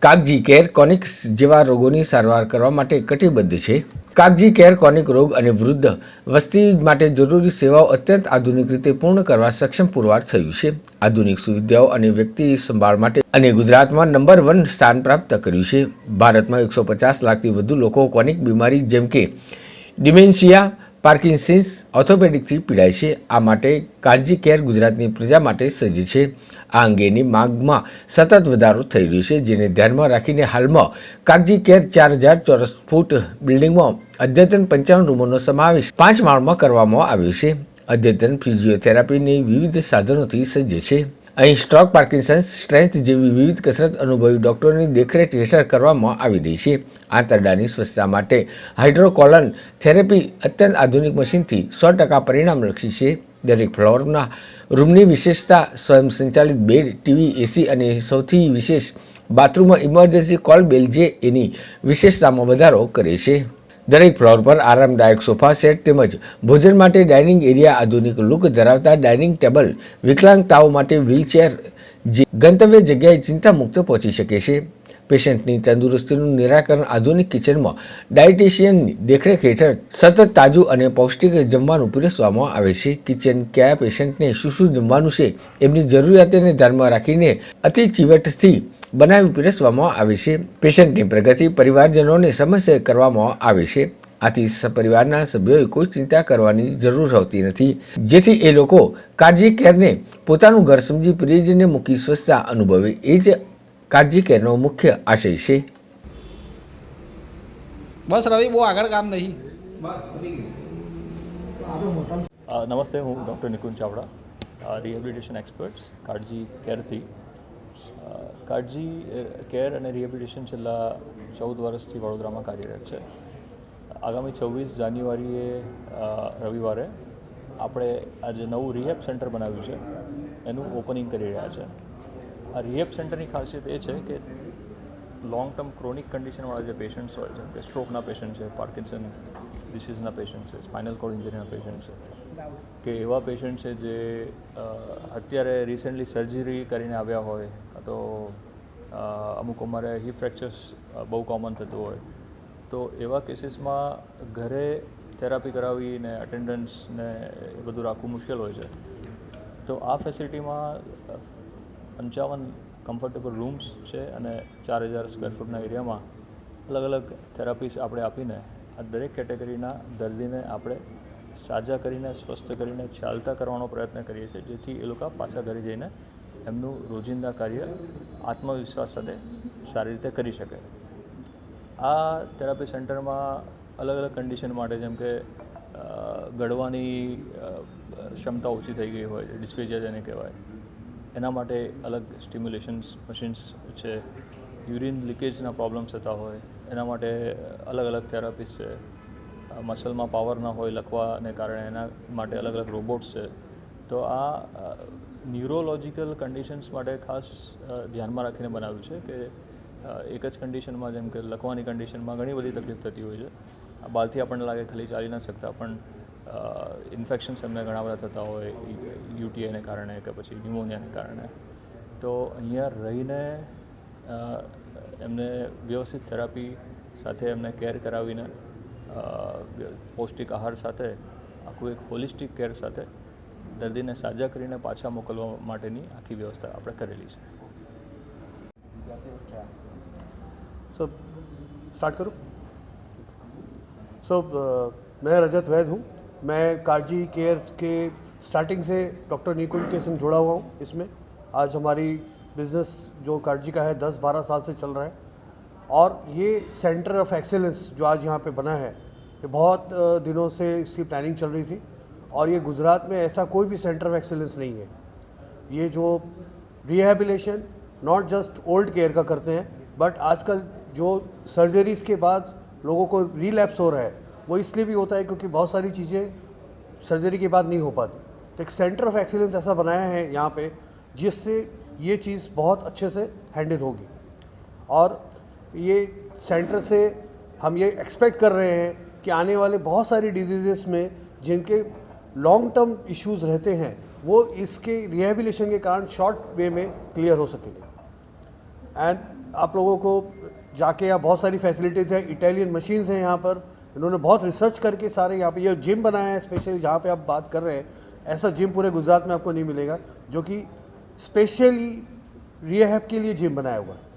Kagzi care કોનિક્સ જેવા રોગોની સારવાર કરવા માટે કટિબદ્ધ છે. કાગજી કેર કોનિક રોગ અને વૃદ્ધ વસ્તી માટે જરૂરી સેવાઓ અત્યંત આધુનિક રીતે પૂર્ણ કરવા સક્ષમ પુરવાર થયું છે. આધુનિક સુવિધાઓ અને વ્યક્તિ સંભાળ માટે અને ગુજરાતમાં નંબર વન સ્થાન પ્રાપ્ત કર્યું છે. ભારતમાં એકસો પચાસ લાખથી વધુ લોકો કોનિક બીમારી જેમ કે ડિમેન્શિયા પાર્કિન્સિન્સ ઓર્થોપેડિકથી પીડાય છે. આ માટે કાળજી કેર ગુજરાતની પ્રજા માટે સજ્જ છે. આ અંગેની માંગમાં સતત વધારો થઈ રહ્યો છે, જેને ધ્યાનમાં રાખીને હાલમાં કાળજી કેર ચાર હજાર ચોરસ ફૂટ બિલ્ડિંગમાં અદ્યતન પંચાવન રૂમોનો સમાવેશ પાંચ માળમાં કરવામાં આવ્યો છે. અદ્યતન ફિઝિયોથેરાપીની વિવિધ સાધનોથી સજ્જ છે. અહીં સ્ટ્રોક પાર્કિન્સન્સ સ્ટ્રેન્થ જેવી વિવિધ કસરત અનુભવી ડોક્ટરોની દેખરેખ હેઠળ કરવામાં આવી રહી છે. આંતરડાની સ્વચ્છતા માટે હાઇડ્રોકોલન થેરેપી અત્યંત આધુનિક મશીનથી સો ટકા પરિણામલક્ષી છે. દરેક ફ્લોરના રૂમની વિશેષતા સ્વયં સંચાલિત બેડ, ટીવી, એસી અને સૌથી વિશેષ બાથરૂમમાં ઇમરજન્સી કોલ બેલ જે એની વિશેષતામાં વધારો કરે છે. દરેક ફ્લોર પર આરામદાયક સોફા સેટ તેમજ ભોજન માટે ડાઇનિંગ એરિયા આધુનિક લુક ધરાવતા ડાઇનિંગ ટેબલ વિકલાંગતાઓ માટે વ્હીલચેર જે ગંતવ્ય જગ્યાએ ચિંતામુક્ત પહોંચી શકે છે. પેશન્ટની તંદુરસ્તીનું નિરાકરણ આધુનિક કિચનમાં ડાયટિશિયનની દેખરેખ હેઠળ સતત તાજું અને પૌષ્ટિક જમવાનું પીરસવામાં આવે છે. કિચન કયા પેશન્ટને શું શું જમવાનું છે. એમની જરૂરિયાતોને ધ્યાનમાં રાખીને અતિ ચીવટથી બનાવી પીરસવામાં આવે છે. પેશન્ટની પ્રગતિ પરિવારજનોને સમસ્યા કરવામાં આવે છે. આથી પરિવારના સભ્યોએ કોઈ ચિંતા કરવાની જરૂર હોતી નથી. જેથી એ લોકો કાળજી કેરને પોતાનું ઘર સમજી પ્રિયજનને મૂકી સ્વચ્છતા અનુભવે. એ જ કાળજી કેરનો મુખ્ય આશય છે. બસ રવિ બહુ આગળ કામ નહીં. નમસ્તે હું doctor Nikunj Chavda rehabilitation experts કાળજી કેરથી. કાળજી કેર અને રિહેબિલિટેશન છેલ્લા ચૌદ વર્ષથી વડોદરામાં કાર્યરત છે. આગામી છવ્વીસ જાન્યુઆરીએ રવિવારે આપણે આજે નવું રિહેબ સેન્ટર બનાવ્યું છે. એનું ઓપનિંગ કરી રહ્યા છે. આ રિહેબ સેન્ટરની ખાસિયત એ છે કે લોંગ ટર્મ ક્રોનિક કન્ડિશનવાળા જે પેશન્ટ્સ હોય, જેમ કે સ્ટ્રોકના પેશન્ટ છે પાર્કિન્સન ડિસીઝના પેશન્ટ છે સ્પાઇનલ કોડ ઇન્જરીના પેશન્ટ છે, કે એવા પેશન્ટ છે જે અત્યારે રિસેન્ટલી સર્જરી કરીને આવ્યા હોય તો અમુક અમારે હિપ ફ્રેક્ચર્સ બહુ કોમન થતું હોય. તો એવા કેસીસમાં ઘરે થેરાપી કરાવી ને અટેન્ડન્સ ને એ બધું રાખવું મુશ્કેલ હોય છે. તો આ ફેસિલિટીમાં પંચાવન કમ્ફર્ટેબલ રૂમ્સ છે અને ચાર હજાર સ્ક્વેર ફૂટના એરિયામાં અલગ અલગ થેરાપીસ આપણે આપીને, આ દરેક કેટેગરીના દર્દીને આપણે સાજા કરીને, સ્વસ્થ કરીને ચાલતા કરવાનો પ્રયત્ન કરીએ છીએ. જેથી એ લોકો પાછા ઘરે જઈને એમનું રોજિંદા કાર્ય આત્મવિશ્વાસ સાથે સારી રીતે કરી શકે. આ થેરાપી સેન્ટરમાં અલગ અલગ કન્ડિશન માટે જેમ કે ગળવાની ક્ષમતા ઓછી થઈ ગઈ હોય ડિસ્ફેજિયા જેને કહેવાય, એના માટે અલગ સ્ટિમ્યુલેશન્સ મશીન્સ છે. યુરિન લીકેજના પ્રોબ્લેમ્સ થતા હોય, એના માટે અલગ અલગ થેરાપીસ છે. મસલમાં પાવર ના હોય લખવાને કારણે એના માટે અલગ અલગ રોબોટ્સ છે. તો આ ન્યુરોલોજિકલ કન્ડિશન્સ માટે ખાસ ધ્યાનમાં રાખીને બનાવ્યું છે કે એક જ કન્ડિશનમાં જેમ કે લખવાની કન્ડિશનમાં ઘણી બધી તકલીફ થતી હોય છે. બહારથી આપણને લાગે ખાલી ચાલી ન શકતા, પણ ઇન્ફેક્શન્સ એમને ઘણા બધા થતા હોય યુટીઆઈને કારણે કે પછી ન્યુમોનિયાને કારણે. તો અહીંયા રહીને એમને વ્યવસ્થિત થેરાપી સાથે એમને કેર કરાવીને પૌષ્ટિક આહાર સાથે, આખું એક હોલિસ્ટિક કેર સાથે દર્દીને સાજા કરીને પાછા મોકલવા માટેની આખી વ્યવસ્થા આપણે કરેલી છે सो स्टार्ट करूँ सो मैं रजत वैद हूँ मैं काजी केयर के स्टार्टिंग से डॉक्टर निकुंज के संग जुड़ा हुआ हूँ इसमें आज हमारी बिजनेस जो काजी का है 10-12 साल से चल रहा है और ये सेंटर ऑफ एक्सेलेंस जो आज यहाँ पे बना है ये बहुत अ, दिनों से इसकी प्लानिंग चल रही थी और ये गुजरात में ऐसा कोई भी सेंटर ऑफ़ एक्सेलेंस नहीं है। ये जो rehabilitation not just old care का करते हैं बट आजकल जो सर्जरीज़ के बाद लोगों को रिलैप्स हो रहा है, वो इसलिए भी होता है क्योंकि बहुत सारी चीज़ें सर्जरी के बाद नहीं हो पाती। तो एक सेंटर ऑफ़ एक्सीलेंस ऐसा बनाया है यहाँ पे, जिससे ये चीज़ बहुत अच्छे से हैंडल होगी। और ये सेंटर से हम ये एक्सपेक्ट कर रहे हैं कि आने वाले बहुत सारी डिज़ीज़ में जिनके लॉन्ग टर्म इश्यूज़ रहते हैं, वो इसके रिहेबिलेशन के कारण शॉर्ट वे में क्लियर हो सकेंगे। एंड आप लोगों को जाके यहाँ बहुत सारी फैसिलिटीज़ हैं इटालियन मशीन्स हैं यहाँ पर। इन्होंने बहुत रिसर्च करके सारे यहाँ पे ये जिम बनाया है स्पेशली जहाँ पे आप बात कर रहे हैं। ऐसा जिम पूरे गुजरात में आपको नहीं मिलेगा, जो कि स्पेशली रिहैब के लिए जिम बनाया हुआ है।